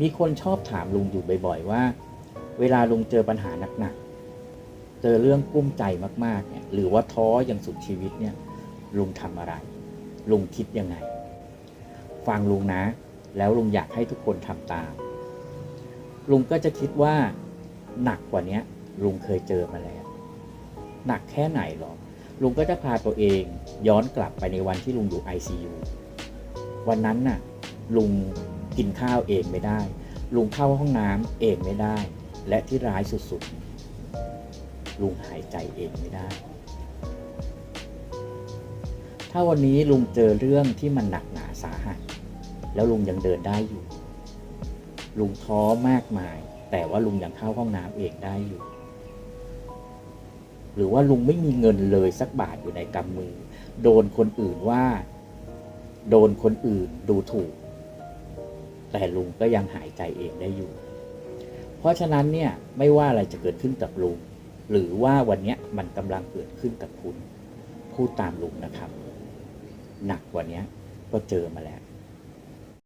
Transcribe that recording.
มีคนชอบถามลุงอยู่บ่อย ๆ ว่า เวลาลุงเจอปัญหาหนักๆ เจอเรื่องกุ้มใจมากๆเนี่ยหรือว่าท้ออย่างสุดชีวิตเนี่ยลุงทำอะไร ลุงคิดยังไง ฟังลุงนะ แล้วลุงอยากให้ทุกคนทำตาม ลุงก็จะคิดว่าหนักกว่านี้ลุงเคยเจอมาแล้ว หนักแค่ไหนหรอ ลุงก็จะพาตัวเองย้อนกลับไปในวันที่ลุงอยู่ ICU วันนั้นน่ะ ลุง กินข้าวเองไม่ได้ ลุงเข้าห้องน้ำเองไม่ได้ และที่ร้ายสุดๆ ลุงหายใจเองไม่ได้ ถ้าวันนี้ลุงเจอเรื่องที่มันหนักหนาสาหัส แล้วลุงยังเดินได้อยู่ ลุงท้อมากมาย แต่ว่าลุงยังเข้าห้องน้ำเองได้อยู่ หรือว่าลุงไม่มีเงินเลยสักบาทอยู่ในกำมือ โดนคนอื่นว่า โดนคนอื่นดูถูก แต่ลุงก็ยังหายใจเองได้อยู่ เพราะฉะนั้นเนี่ยไม่ว่าอะไรจะเกิดขึ้นกับลุง หรือว่าวันนี้มันกำลังเกิดขึ้นกับคุณพูดตามลุงนะครับ หนักกว่านี้ก็เจอมาแล้ว